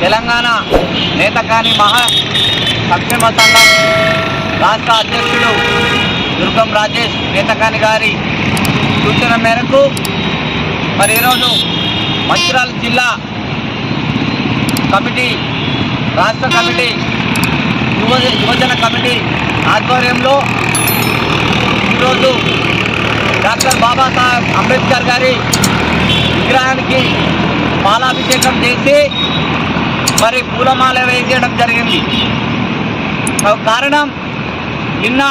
తెలంగాణ నేతకాని మహా సంక్షేమ సంఘం రాష్ట్ర అధ్యక్షుడు దుర్గం రాజేష్ నేతకాని గారి సూచన మేరకు మరి ఈరోజు మంచిరాల జిల్లా కమిటీ రాష్ట్ర కమిటీ యువ యువజన కమిటీ ఆధ్వర్యంలో ఈరోజు డాక్టర్ బాబాసాహెబ్ అంబేద్కర్ గారి విగ్రహానికి పాలాభిషేకం చేసి మరి పూలమాల వేసేయడం జరిగింది. కారణం. నిన్న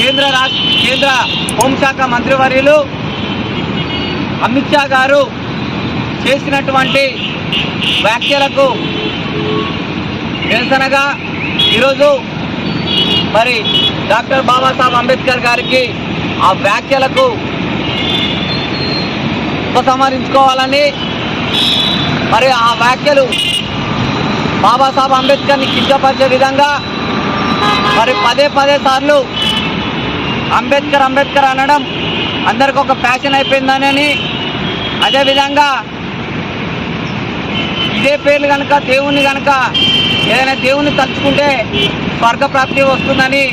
కేంద్ర రాజ్ కేంద్ర హోంశాఖ మంత్రివర్యులు అమిత్ షా గారు చేసినటువంటి వ్యాఖ్యలకు నిరసనగా ఈరోజు మరి డాక్టర్ బాబాసాహెబ్ అంబేద్కర్ గారికి ఆ వ్యాఖ్యలకు ఉపసంహరించుకోవాలని మరి ఆ వ్యాఖ్యలు బాబాసాహెబ్ అంబేద్కర్ని కించపరిచే విధంగా మరి పదే పదే సార్లు అంబేద్కర్ అంబేద్కర్ అనడం అందరికి ఒక ఫ్యాషన్ అయిపోయిందని అదేవిధంగా ఇదే పేర్లు కనుక దేవుణ్ణి కనుక ఏదైనా దేవుణ్ణి తలుచుకుంటే స్వర్గప్రాప్తి వస్తుందని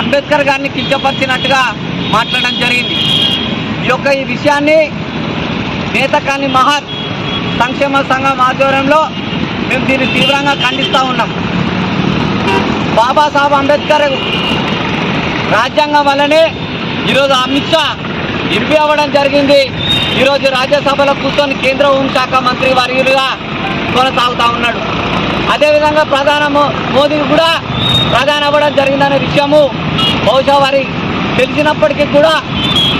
అంబేద్కర్ గారిని కించపరిచినట్టుగా మాట్లాడడం జరిగింది. ఈ యొక్క ఈ విషయాన్ని నేతకాని మహర్ సంక్షేమ సంఘం ఆధ్వర్యంలో మేము దీన్ని తీవ్రంగా ఖండిస్తూ ఉన్నాం. బాబాసాహెబ్ అంబేద్కర్ రాజ్యాంగం వల్లనే ఈరోజు అమిత్ షా ఎంపీ అవ్వడం జరిగింది. ఈరోజు రాజ్యసభలో కూర్చొని కేంద్ర హోంశాఖ మంత్రి వర్యులుగా కొనసాగుతూ ఉన్నాడు. అదేవిధంగా ప్రధాన మోదీ కూడా ప్రధాని అవ్వడం జరిగిందనే విషయము బహుశా వారి తెలిసినప్పటికీ కూడా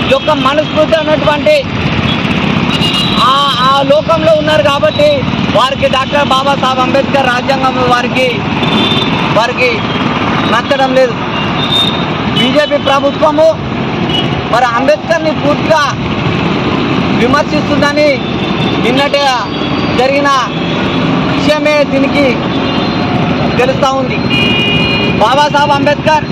ఈ యొక్క మనస్ఫూర్తి అన్నటువంటి ఆ ఆ లోకంలో ఉన్నారు కాబట్టి వారికి డాక్టర్ బాబాసాహెబ్ అంబేద్కర్ రాజ్యాంగం వారికి వారికి నచ్చడం లేదు. బీజేపీ ప్రభుత్వము మరి అంబేద్కర్ని పూర్తిగా విమర్శిస్తుందని నిన్నటి జరిగిన విషయమే దీనికి తెలుస్తూ ఉంది. బాబాసాహెబ్ అంబేద్కర్